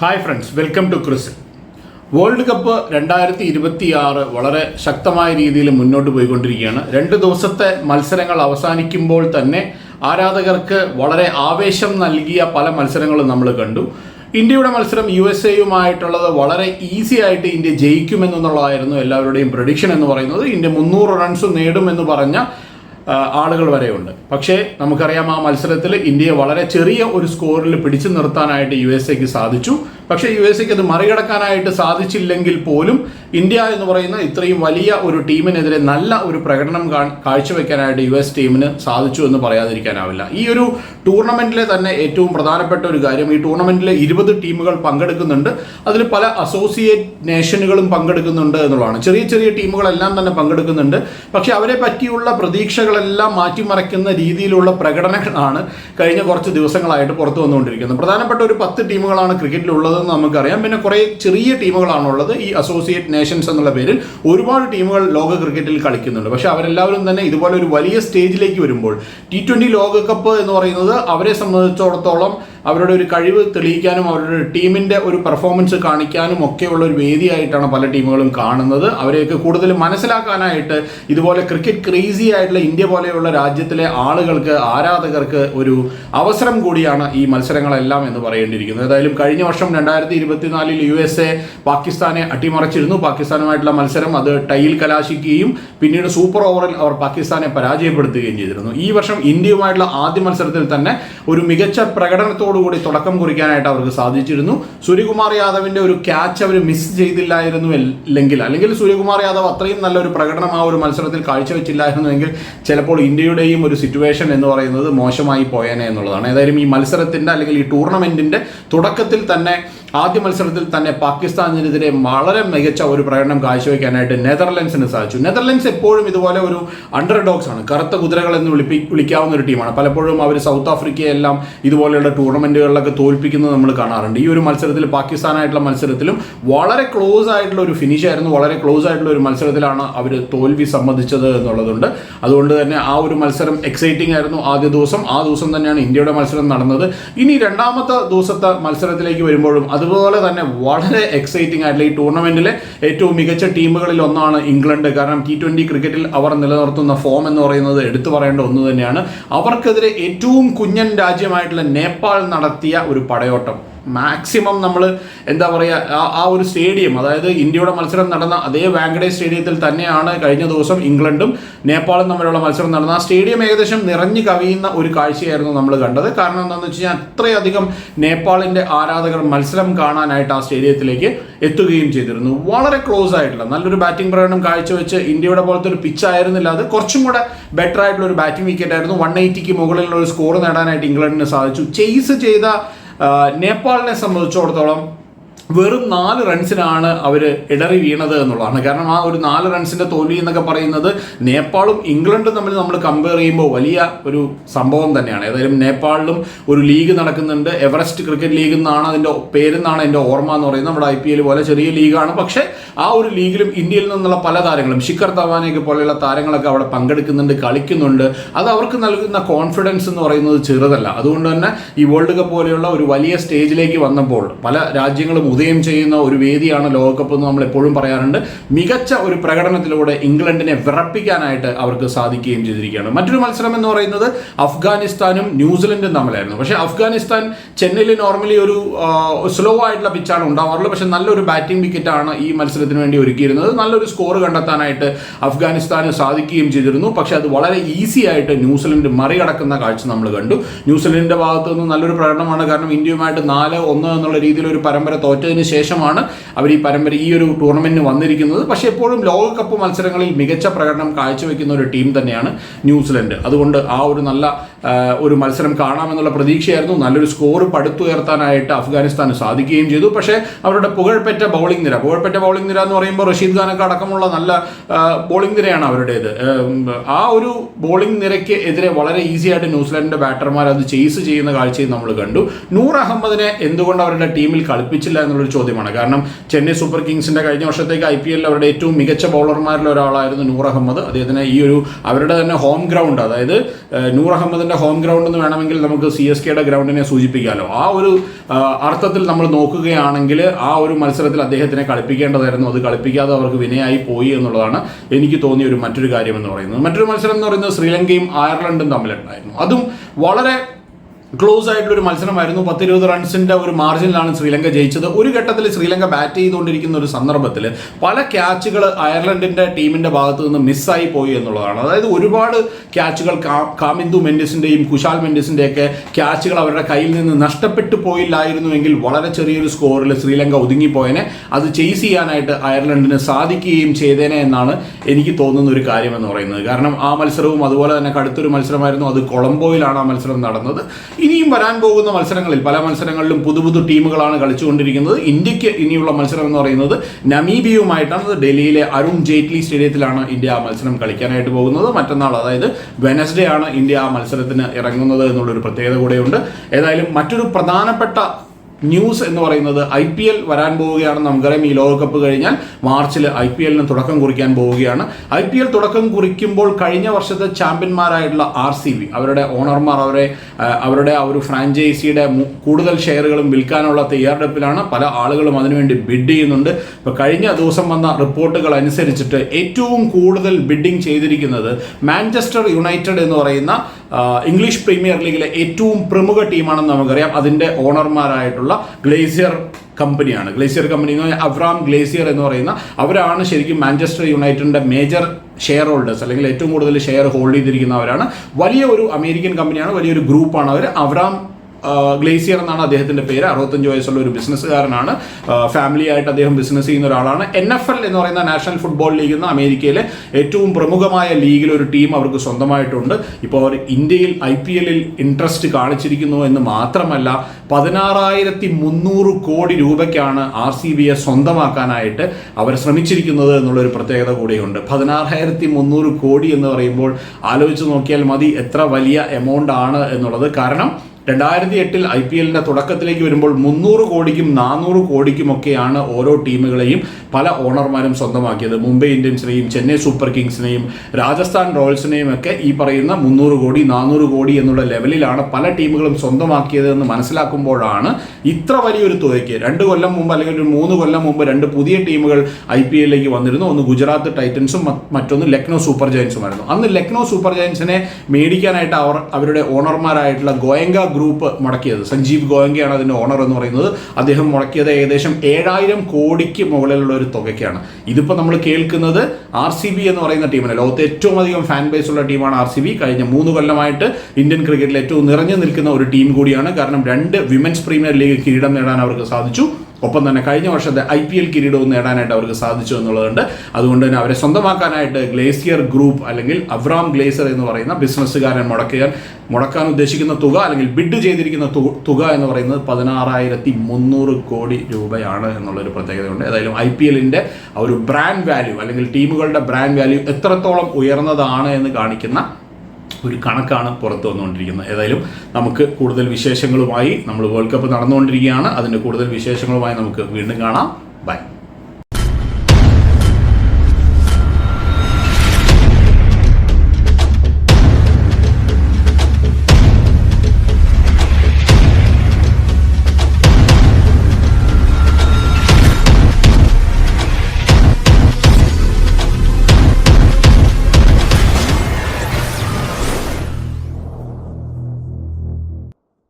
Hi friends welcome to Chris World Cup രണ്ടായിരത്തി ഇരുപത്തി ആറ് വളരെ ശക്തമായ രീതിയിൽ മുന്നോട്ട് പോയിക്കൊണ്ടിരിക്കുകയാണ്. രണ്ട് ദിവസത്തെ മത്സരങ്ങൾ അവസാനിക്കുമ്പോൾ തന്നെ ആരാധകർക്ക് വളരെ ആവേശം നൽകിയ പല മത്സരങ്ങളും നമ്മൾ കണ്ടു. ഇന്ത്യയുടെ മത്സരം യു എസ് എയുമായിട്ടുള്ളത് വളരെ ഈസി ആയിട്ട് ഇന്ത്യ ജയിക്കുമെന്നുള്ളതായിരുന്നു എല്ലാവരുടെയും പ്രഡിക്ഷൻ എന്ന് പറയുന്നത്. ഇന്ത്യ മുന്നൂറ് റൺസ് നേടുമെന്ന് പറഞ്ഞ ആളുകൾ വരെയുണ്ട്. പക്ഷേ നമുക്കറിയാം ആ മത്സരത്തിൽ ഇന്ത്യയെ വളരെ ചെറിയ ഒരു സ്കോറിൽ പിടിച്ചു നിർത്താനായിട്ട് യു എസ് എക്ക് സാധിച്ചു. പക്ഷേ യു എസ് എക്ക് അത് മറികടക്കാനായിട്ട് സാധിച്ചില്ലെങ്കിൽ പോലും ഇന്ത്യ എന്ന് പറയുന്ന ഇത്രയും വലിയ ഒരു ടീമിനെതിരെ നല്ല ഒരു പ്രകടനം കാഴ്ചവെക്കാനായിട്ട് യു എസ് ടീമിന് സാധിച്ചു എന്ന് പറയാതിരിക്കാനാവില്ല. ഈ ഒരു ടൂർണമെന്റിലെ തന്നെ ഏറ്റവും പ്രധാനപ്പെട്ട ഒരു കാര്യം ഈ ടൂർണമെന്റിലെ ഇരുപത് ടീമുകൾ പങ്കെടുക്കുന്നുണ്ട്. അതിൽ പല അസോസിയേറ്റ് നേഷനുകളും പങ്കെടുക്കുന്നുണ്ട് എന്നുള്ളതാണ്. ചെറിയ ചെറിയ ടീമുകളെല്ലാം തന്നെ പങ്കെടുക്കുന്നുണ്ട്. പക്ഷെ അവരെ പറ്റിയുള്ള പ്രതീക്ഷകളെല്ലാം മാറ്റിമറിക്കുന്ന രീതിയിലുള്ള പ്രകടനങ്ങളാണ് കഴിഞ്ഞ കുറച്ച് ദിവസങ്ങളായിട്ട് പുറത്തു വന്നുകൊണ്ടിരിക്കുന്നത്. പ്രധാനപ്പെട്ട ഒരു പത്ത് ടീമുകളാണ് ക്രിക്കറ്റിലുള്ളതെന്ന് നമുക്കറിയാം. പിന്നെ കുറേ ചെറിയ ടീമുകളാണുള്ളത്. ഈ അസോസിയേറ്റ് നേഷൻസ് എന്നുള്ള പേരിൽ ഒരുപാട് ടീമുകൾ ലോക ക്രിക്കറ്റിൽ കളിക്കുന്നുണ്ട്. പക്ഷേ അവരെല്ലാവരും തന്നെ ഇതുപോലെ ഒരു വലിയ സ്റ്റേജിലേക്ക് വരുമ്പോൾ ടി ട്വന്റി ലോകകപ്പ് എന്ന് പറയുന്നത് അവരെ സംബന്ധിച്ചിടത്തോളം അവരുടെ ഒരു കഴിവ് തെളിയിക്കാനും അവരുടെ ടീമിന്റെ ഒരു പെർഫോമൻസ് കാണിക്കാനും ഒക്കെയുള്ള ഒരു വേദിയായിട്ടാണ് പല ടീമുകളും കാണുന്നത്. അവരെയൊക്കെ കൂടുതൽ മനസ്സിലാക്കാനായിട്ട് ഇതുപോലെ ക്രിക്കറ്റ് ക്രേസി ആയിട്ടുള്ള ഇന്ത്യ പോലെയുള്ള രാജ്യത്തിലെ ആളുകൾക്ക് ആരാധകർക്ക് ഒരു അവസരം കൂടിയാണ് ഈ മത്സരങ്ങളെല്ലാം എന്ന് പറയേണ്ടിയിരിക്കുന്നത്. ഏതായാലും കഴിഞ്ഞ വർഷം രണ്ടായിരത്തി ഇരുപത്തിനാലിൽ യു എസ് എ പാകിസ്ഥാനെ അട്ടിമറിച്ചിരുന്നു. പാകിസ്ഥാനുമായിട്ടുള്ള മത്സരം അത് ടൈൽ കലാശിക്കുകയും പിന്നീട് സൂപ്പർ ഓവറിൽ അവർ പാകിസ്ഥാനെ പരാജയപ്പെടുത്തുകയും ചെയ്തിരുന്നു. ഈ വർഷം ഇന്ത്യയുമായിട്ടുള്ള ആദ്യ മത്സരത്തിൽ തന്നെ ഒരു മികച്ച പ്രകടനത്തോടുകൂടി തുടക്കം കുറിക്കാനായിട്ട് അവർക്ക് സാധിച്ചിരുന്നു. സൂര്യകുമാർ യാദവിന്റെ ഒരു ക്യാച്ച് അവർ മിസ് ചെയ്തില്ലായിരുന്നു അല്ലെങ്കിൽ അല്ലെങ്കിൽ സൂര്യകുമാർ യാദവ് അത്രയും നല്ലൊരു പ്രകടനം ആ ഒരു മത്സരത്തിൽ കാഴ്ചവെച്ചില്ലായിരുന്നുവെങ്കിൽ ചിലപ്പോൾ ഇന്ത്യയുടെയും ഒരു സിറ്റുവേഷൻ എന്ന് പറയുന്നത് മോശമായി പോയേനെ എന്നുള്ളതാണ്. ഏതായാലും ഈ മത്സരത്തിന്റെ അല്ലെങ്കിൽ ഈ ടൂർണമെന്റിന്റെ തുടക്കത്തിൽ തന്നെ ആദ്യ മത്സരത്തിൽ തന്നെ പാകിസ്ഥാനെതിരെ വളരെ മികച്ച ഒരു പ്രകടനം കാഴ്ചവെക്കാനായിട്ട് നെതർലൻഡ്സിന് സാധിച്ചു. നെതർലൻഡ്സ് എപ്പോഴും ഇതുപോലെ ഒരു അണ്ടർ ഡോഗ്സ് ആണ്. കറുത്ത കുതിരകൾ എന്ന് വിളിപ്പി വിളിക്കാവുന്ന ഒരു ടീമാണ് പലപ്പോഴും അവർ സൗത്ത് ആഫ്രിക്കയെല്ലാം ഇതുപോലെയുള്ള ടൂർണമെന്റുകളിലൊക്കെ തോൽപ്പിക്കുന്നത് നമ്മൾ കാണാറുണ്ട്. ഈ ഒരു മത്സരത്തിൽ പാകിസ്ഥാനായിട്ടുള്ള മത്സരത്തിലും വളരെ ക്ലോസ് ആയിട്ടുള്ള ഒരു ഫിനിഷ് ആയിരുന്നു. വളരെ ക്ലോസ് ആയിട്ടുള്ള ഒരു മത്സരത്തിലാണ് അവർ തോൽവി സമ്മതിച്ചത് എന്നുള്ളതുണ്ട്. അതുകൊണ്ട് തന്നെ ആ ഒരു മത്സരം എക്സൈറ്റിംഗ് ആയിരുന്നു ആദ്യ ദിവസം. ആ ദിവസം തന്നെയാണ് ഇന്ത്യയുടെ മത്സരം നടന്നത്. ഇനി രണ്ടാമത്തെ ദിവസത്തെ മത്സരത്തിലേക്ക് വരുമ്പോഴും അതുപോലെ തന്നെ വളരെ എക്സൈറ്റിംഗ് ആയിട്ടുള്ള ഈ ടൂർണമെന്റിലെ ഏറ്റവും മികച്ച ടീമുകളിൽ ഒന്നാണ് ഇംഗ്ലണ്ട്. കാരണം ടി ട്വന്റി ക്രിക്കറ്റിൽ അവർ നിലനിർത്തുന്ന ഫോം എന്ന് പറയുന്നത് എടുത്തു പറയേണ്ട ഒന്ന് തന്നെയാണ്. അവർക്കെതിരെ ഏറ്റവും കുഞ്ഞൻ രാജ്യമായിട്ടുള്ള നേപ്പാൾ നടത്തിയ ഒരു പടയോട്ടം. മാക്സിമം നമ്മൾ എന്താ പറയുക ആ- ഒരു സ്റ്റേഡിയം അതായത് ഇന്ത്യയുടെ മത്സരം നടന്ന അതേ വാങ്കഡേ സ്റ്റേഡിയത്തിൽ തന്നെയാണ് കഴിഞ്ഞ ദിവസം ഇംഗ്ലണ്ടും നേപ്പാളും തമ്മിലുള്ള മത്സരം നടന്ന. ആ സ്റ്റേഡിയം ഏകദേശം നിറഞ്ഞു കവിയുന്ന ഒരു കാഴ്ചയായിരുന്നു നമ്മൾ കണ്ടത്. കാരണം എന്താണെന്ന് വെച്ച് കഴിഞ്ഞാൽ അത്രയധികം നേപ്പാളിന്റെ ആരാധകർ മത്സരം കാണാനായിട്ട് ആ സ്റ്റേഡിയത്തിലേക്ക് എത്തുകയും ചെയ്തിരുന്നു. വളരെ ക്ലോസ് ആയിട്ടുള്ള നല്ലൊരു ബാറ്റിംഗ് പ്രകടനം കാഴ്ചവെച്ച് ഇന്ത്യയുടെ പോലത്തെ ഒരു പിച്ച് ആയിരുന്നില്ല അത്. കുറച്ചും കൂടെ ബെറ്റർ ആയിട്ടുള്ള ഒരു ബാറ്റിംഗ് വിക്കറ്റ് ആയിരുന്നു. വൺ എയ്റ്റിക്ക് മുകളിലുള്ള ഒരു സ്കോർ നേടാനായിട്ട് ഇംഗ്ലണ്ടിന് സാധിച്ചു. ചേസ് ചെയ്ത നേപ്പാളിനെ സംബന്ധിച്ചിടത്തോളം വെറും നാല് റൺസിനാണ് അവർ ഇടറി വീണത് എന്നുള്ളതാണ്. കാരണം ആ ഒരു നാല് റൺസിന്റെ തോൽവി എന്നൊക്കെ പറയുന്നത് നേപ്പാളും ഇംഗ്ലണ്ടും തമ്മിൽ നമ്മൾ കമ്പയർ ചെയ്യുമ്പോൾ വലിയ ഒരു സംഭവം തന്നെയാണ്. ഏതായാലും നേപ്പാളിലും ഒരു ലീഗ് നടക്കുന്നുണ്ട്. എവറസ്റ്റ് ക്രിക്കറ്റ് ലീഗ് എന്നാണ് അതിന്റെ പേരെന്നാണ് എന്റെ ഓർമ്മ എന്ന് പറയുന്നത്. നമ്മുടെ ഐ പി എൽ പോലെ ചെറിയ ലീഗാണ്. പക്ഷേ ആ ഒരു ലീഗിലും ഇന്ത്യയിൽ നിന്നുള്ള പല താരങ്ങളും ശിഖർ ധവാനെയൊക്കെ പോലെയുള്ള താരങ്ങളൊക്കെ അവിടെ പങ്കെടുക്കുന്നുണ്ട് കളിക്കുന്നുണ്ട്. അത് അവർക്ക് നൽകുന്ന കോൺഫിഡൻസ് എന്ന് പറയുന്നത് ചെറുതല്ല. അതുകൊണ്ട് തന്നെ ഈ വേൾഡ് കപ്പ് പോലെയുള്ള ഒരു വലിയ സ്റ്റേജിലേക്ക് വന്നപ്പോൾ പല രാജ്യങ്ങളും ഉദയം ചെയ്യുന്ന ഒരു വേദിയാണ് ലോകകപ്പ് എന്ന് നമ്മൾ എപ്പോഴും പറയാറുണ്ട്. മികച്ച ഒരു പ്രകടനത്തിലൂടെ ഇംഗ്ലണ്ടിനെ വിറപ്പിക്കാനായിട്ട് അവർക്ക് സാധിക്കുകയും ചെയ്തിരിക്കുകയാണ്. മറ്റൊരു മത്സരം എന്ന് പറയുന്നത് അഫ്ഗാനിസ്ഥാനും ന്യൂസിലൻഡും തമ്മിലായിരുന്നു. പക്ഷേ അഫ്ഗാനിസ്ഥാൻ ചെന്നൈയിൽ നോർമലി ഒരു സ്ലോ ആയിട്ടുള്ള പിച്ചാണ് ഉണ്ടാവാറുള്ളത്. പക്ഷേ നല്ലൊരു ബാറ്റിംഗ് വിക്കറ്റാണ് ഈ മത്സരത്തിന് വേണ്ടി ഒരുക്കിയിരുന്നത്. നല്ലൊരു സ്കോർ കണ്ടെത്താനായിട്ട് അഫ്ഗാനിസ്ഥാന് സാധിക്കുകയും ചെയ്തിരുന്നു. പക്ഷേ അത് വളരെ ഈസി ആയിട്ട് ന്യൂസിലൻഡ് മറികടക്കുന്ന കാഴ്ച നമ്മൾ കണ്ടു. ന്യൂസിലൻഡിന്റെ ഭാഗത്തു നിന്ന് നല്ലൊരു പ്രകടനമാണ്. കാരണം ഇന്ത്യയുമായിട്ട് നാല് ഒന്ന് എന്നുള്ള രീതിയിൽ ഒരു പരമ്പര തോറ്റതിന് ശേഷമാണ് അവർ ഈ പരമ്പര ഈ ഒരു ടൂർണമെന്റിന് വന്നിരിക്കുന്നത്. പക്ഷേ എപ്പോഴും ലോകകപ്പ് മത്സരങ്ങളിൽ മികച്ച പ്രകടനം കാഴ്ചവെക്കുന്ന ഒരു ടീം തന്നെയാണ് ന്യൂസിലൻഡ്. അതുകൊണ്ട് ആ ഒരു നല്ല ഒരു മത്സരം കാണാമെന്നുള്ള പ്രതീക്ഷയായിരുന്നു. നല്ലൊരു സ്കോർ പടുത്തുയർത്താനായിട്ട് അഫ്ഗാനിസ്ഥാന് സാധിക്കുകയും ചെയ്തു. പക്ഷേ അവരുടെ പുകഴ്പെറ്റ ബൗളിംഗ് നിര പുകഴ്പെറ്റ ബൗളിംഗ് നിര എന്ന് പറയുമ്പോൾ റഷീദ് ഖാനൊക്കെ അടക്കമുള്ള നല്ല ബോളിംഗ് നിരയാണ് അവരുടേത്. ആ ഒരു ബോളിംഗ് നിരയ്ക്ക് എതിരെ വളരെ ഈസി ആയിട്ട് ന്യൂസിലാൻഡിന്റെ ബാറ്റർമാർ അത് ചേസ് ചെയ്യുന്ന കാഴ്ചയും നമ്മൾ കണ്ടു. നൂർ അഹമ്മദിനെ എന്തുകൊണ്ട് അവരുടെ ടീമിൽ കളിപ്പിച്ചില്ല എന്നുള്ള എന്നുള്ളൊരു ചോദ്യമാണ്. കാരണം ചെന്നൈ സൂപ്പർ കിങ്സിന്റെ കഴിഞ്ഞ വർഷത്തേക്ക് ഐ പി എല്ലിൽ അവരുടെ ഏറ്റവും മികച്ച ബൗളർമാരിൽ ഒരാളായിരുന്നു നൂർ അഹമ്മദ്. അദ്ദേഹത്തിന് ഈ ഒരു അവരുടെ തന്നെ ഹോം ഗ്രൗണ്ട് അതായത് നൂർ അഹമ്മദിന്റെ ഹോം ഗ്രൗണ്ട് എന്ന് വേണമെങ്കിൽ നമുക്ക് സി എസ് കെയുടെ ഗ്രൗണ്ടിനെ സൂചിപ്പിക്കാമല്ലോ ആ ഒരു അർത്ഥത്തിൽ നമ്മൾ നോക്കുകയാണെങ്കിൽ ആ ഒരു മത്സരത്തിൽ അദ്ദേഹത്തിനെ കളിപ്പിക്കേണ്ടതായിരുന്നു. അത് കളിപ്പിക്കാതെ അവർക്ക് വിനയായി പോയി എന്നുള്ളതാണ് എനിക്ക് തോന്നിയ ഒരു മറ്റൊരു കാര്യം എന്ന് പറയുന്നത്. മറ്റൊരു മത്സരം എന്ന് പറയുന്നത് ശ്രീലങ്കയും അയർലൻഡും തമ്മിലുണ്ടായിരുന്നു. അതും വളരെ ക്ലോസ് ആയിട്ടുള്ള ഒരു മത്സരമായിരുന്നു. പത്തിരുപത് റൺസിന്റെ ഒരു മാർജിനിലാണ് ശ്രീലങ്ക ജയിച്ചത്. ഒരു ഘട്ടത്തിൽ ശ്രീലങ്ക ബാറ്റ് ചെയ്തുകൊണ്ടിരിക്കുന്ന ഒരു സന്ദർഭത്തിൽ പല ക്യാച്ചുകൾ അയർലൻഡിന്റെ ടീമിന്റെ ഭാഗത്തു നിന്ന് മിസ്സായി പോയി എന്നുള്ളതാണ്. അതായത് ഒരുപാട് ക്യാച്ചുകൾ കാമിന്ദു മെൻഡിസിന്റെയും കുശാൽ മെൻഡിസിന്റെയൊക്കെ ക്യാച്ചുകൾ അവരുടെ കയ്യിൽ നിന്ന് നഷ്ടപ്പെട്ടു പോയില്ലായിരുന്നുവെങ്കിൽ വളരെ ചെറിയൊരു സ്കോറിൽ ശ്രീലങ്ക ഒതുങ്ങിപ്പോയനെ. അത് ചേസ് ചെയ്യാനായിട്ട് അയർലൻഡിന് സാധിക്കുകയും ചെയ്തേനെ എന്നാണ് എനിക്ക് തോന്നുന്ന ഒരു കാര്യം എന്ന് പറയുന്നത്. കാരണം ആ മത്സരവും അതുപോലെ തന്നെ കടുത്തൊരു മത്സരമായിരുന്നു. അത് കൊളംബോയിലാണ് ആ മത്സരം നടന്നത്. ഇനിയും വരാൻ പോകുന്ന മത്സരങ്ങളിൽ പല മത്സരങ്ങളിലും പുതു പുതു ടീമുകളാണ് കളിച്ചുകൊണ്ടിരിക്കുന്നത്. ഇന്ത്യയ്ക്ക് ഇനിയുള്ള മത്സരം എന്ന് പറയുന്നത് നമീബിയുമായിട്ടാണ് ഡൽഹിയിലെ അരുൺ ജെയ്റ്റ്ലി സ്റ്റേഡിയത്തിലാണ് ഇന്ത്യ ആ മത്സരം കളിക്കാനായിട്ട് പോകുന്നത്. മറ്റന്നാൾ അതായത് വെനസ്ഡേ ആണ് ഇന്ത്യ ആ മത്സരത്തിന് ഇറങ്ങുന്നത് എന്നുള്ളൊരു പ്രത്യേകത കൂടെയുണ്ട്. ഏതായാലും മറ്റൊരു പ്രധാനപ്പെട്ട ന്യൂസ് എന്ന് പറയുന്നത് ഐ പി എൽ വരാൻ പോവുകയാണെന്ന് നമുക്കറിയാം. ഈ ലോകകപ്പ് കഴിഞ്ഞാൽ മാർച്ചിൽ ഐ പി എല്ലിന് തുടക്കം കുറിക്കാൻ പോവുകയാണ്. ഐ പി എൽ തുടക്കം കുറിക്കുമ്പോൾ കഴിഞ്ഞ വർഷത്തെ ചാമ്പ്യന്മാരായിട്ടുള്ള ആർ സി ബി അവരുടെ ഓണർമാർ അവരെ അവരുടെ ആ ഒരു ഫ്രാഞ്ചൈസിയുടെ കൂടുതൽ ഷെയറുകളും വിൽക്കാനുള്ള തയ്യാറെടുപ്പിലാണ് പല ആളുകളും അതിനുവേണ്ടി ബിഡ് ചെയ്യുന്നുണ്ട്. ഇപ്പോൾ കഴിഞ്ഞ ദിവസം വന്ന റിപ്പോർട്ടുകൾ അനുസരിച്ചിട്ട് ഏറ്റവും കൂടുതൽ ബിഡിംഗ് ചെയ്തിരിക്കുന്നത് മാഞ്ചസ്റ്റർ യുണൈറ്റഡ് എന്ന് പറയുന്ന ഇംഗ്ലീഷ് പ്രീമിയർ ലീഗിലെ ഏറ്റവും പ്രമുഖ ടീമാണെന്ന് നമുക്കറിയാം. അതിന്റെ ഓണർമാരായിട്ടുള്ള ഗ്ലേസിയർ കമ്പനിയാണ്. ഗ്ലേസിയർ കമ്പനി എന്ന് പറഞ്ഞാൽ അബ്രാം ഗ്ലേസിയർ എന്ന് പറയുന്ന അവരാണ് ശരിക്കും മാഞ്ചസ്റ്റർ യുണൈറ്റഡിന്റെ മേജർ ഷെയർ ഹോൾഡേഴ്സ് അല്ലെങ്കിൽ ഏറ്റവും കൂടുതൽ ഷെയർ ഹോൾഡ് ചെയ്തിരിക്കുന്നവരാണ്. വലിയ ഒരു അമേരിക്കൻ കമ്പനിയാണ് വലിയൊരു ഗ്രൂപ്പാണ് അവർ. അവറാം ആ, ഗ്ലേസിയർ എന്നാണ് അദ്ദേഹത്തിന്റെ പേര്. അറുപത്തഞ്ച് വയസ്സുള്ള ഒരു ബിസിനസ്സുകാരനാണ്. ഫാമിലി ആയിട്ട് അദ്ദേഹം ബിസിനസ് ചെയ്യുന്ന ഒരാളാണ്. എൻ എഫ് എൽ എന്ന് പറയുന്ന നാഷണൽ ഫുട്ബോൾ ലീഗ് എന്ന അമേരിക്കയിലെ ഏറ്റവും പ്രമുഖമായ ലീഗിൽ ഒരു ടീം അവർക്ക് സ്വന്തമായിട്ടുണ്ട്. ഇപ്പോൾ അവർ ഇന്ത്യയിൽ ഐ പി എല്ലിൽ ഇൻട്രസ്റ്റ് കാണിച്ചിരിക്കുന്നു എന്ന് മാത്രമല്ല പതിനാറായിരത്തി മുന്നൂറ് കോടി രൂപയ്ക്കാണ് ആർ സി ബിയെ സ്വന്തമാക്കാനായിട്ട് അവർ ശ്രമിച്ചിരിക്കുന്നത് എന്നുള്ളൊരു പ്രത്യേകത കൂടിയുണ്ട്. പതിനാറായിരത്തി മുന്നൂറ് കോടി എന്ന് പറയുമ്പോൾ ആലോചിച്ച് നോക്കിയാൽ മതി എത്ര വലിയ എമൗണ്ട് ആണ് എന്നുള്ളത്. കാരണം രണ്ടായിരത്തി എട്ടിൽ ഐ പി എല്ലിന്റെ തുടക്കത്തിലേക്ക് വരുമ്പോൾ മുന്നൂറ് കോടിക്കും നാനൂറ് കോടിക്കുമൊക്കെയാണ് ഓരോ ടീമുകളെയും പല ഓണർമാരും സ്വന്തമാക്കിയത്. മുംബൈ ഇന്ത്യൻസിനെയും ചെന്നൈ സൂപ്പർ കിങ്സിനെയും രാജസ്ഥാൻ റോയൽസിനെയും ഒക്കെ ഈ പറയുന്ന മുന്നൂറ് കോടി നാനൂറ് കോടി എന്നുള്ള ലെവലിലാണ് പല ടീമുകളും സ്വന്തമാക്കിയത് എന്ന് മനസ്സിലാക്കുമ്പോഴാണ് ഇത്ര വലിയൊരു തുകയ്ക്ക്. രണ്ട് കൊല്ലം മുമ്പ് അല്ലെങ്കിൽ ഒരു മൂന്ന് കൊല്ലം മുമ്പ് രണ്ട് പുതിയ ടീമുകൾ ഐ പി എല്ലിലേക്ക് വന്നിരുന്നു. ഒന്ന് ഗുജറാത്ത് ടൈറ്റൻസും മറ്റൊന്ന് ലക്നൗ സൂപ്പർ ജയൻസുമായിരുന്നു. അന്ന് ലക്നൗ സൂപ്പർ ജയൻസിനെ മേടിക്കാനായിട്ട് അവർ അവരുടെ ഓണർമാരായിട്ടുള്ള ഗോയങ്ക ഗ്രൂപ്പ് മുടക്കിയത്. സഞ്ജീവ് ഗോയങ്കയാണ് അതിന്റെ ഓണർ എന്ന് പറയുന്നത്. അദ്ദേഹം മുടക്കിയത് ഏകദേശം ഏഴായിരം കോടിക്ക് മുകളിലുള്ള ഒരു തുകയ്ക്കാണ്. ഇതിപ്പോൾ നമ്മൾ കേൾക്കുന്നത് ആർ സി ബി എന്ന് പറയുന്ന ടീമിന് ലോകത്തെ ഏറ്റവും അധികം ഫാൻ ബേസ് ഉള്ള ടീമാണ് ആർ സി ബി. കഴിഞ്ഞ മൂന്ന് കൊല്ലമായിട്ട് ഇന്ത്യൻ ക്രിക്കറ്റിൽ ഏറ്റവും നിറഞ്ഞു നിൽക്കുന്ന ഒരു ടീം കൂടിയാണ്. കാരണം രണ്ട് വിമൻസ് പ്രീമിയർ ലീഗ് കിരീടം നേടാൻ അവർക്ക് സാധിച്ചു. ഒപ്പം തന്നെ കഴിഞ്ഞ വർഷത്തെ ഐ പി എൽ കിരീടവും നേടാനായിട്ട് അവർക്ക് സാധിച്ചു എന്നുള്ളതുണ്ട്. അതുകൊണ്ട് തന്നെ അവരെ സ്വന്തമാക്കാനായിട്ട് ഗ്ലേസിയർ ഗ്രൂപ്പ് അല്ലെങ്കിൽ അവ്രാം ഗ്ലേസർ എന്ന് പറയുന്ന ബിസിനസ്സുകാരൻ മുടക്കാൻ മുടക്കാൻ ഉദ്ദേശിക്കുന്ന തുക അല്ലെങ്കിൽ ബിഡ് ചെയ്തിരിക്കുന്ന തുക എന്ന് പറയുന്നത് പതിനാറായിരത്തി മുന്നൂറ് കോടി രൂപയാണ് എന്നുള്ളൊരു പ്രത്യേകതയുണ്ട്. ഏതായാലും ഐ പി എല്ലിന്റെ ഒരു ബ്രാൻഡ് വാല്യൂ അല്ലെങ്കിൽ ടീമുകളുടെ ബ്രാൻഡ് വാല്യൂ എത്രത്തോളം ഉയർന്നതാണ് എന്ന് കാണിക്കുന്ന ഒരു കണക്കാണ് പുറത്തു വന്നുകൊണ്ടിരിക്കുന്നത്. ഏതായാലും നമുക്ക് കൂടുതൽ വിശേഷങ്ങളുമായി നമ്മൾ വേൾഡ് കപ്പ് നടന്നുകൊണ്ടിരിക്കുകയാണ്. അതിന്റെ കൂടുതൽ വിശേഷങ്ങളുമായി നമുക്ക് വീണ്ടും കാണാം. ബൈ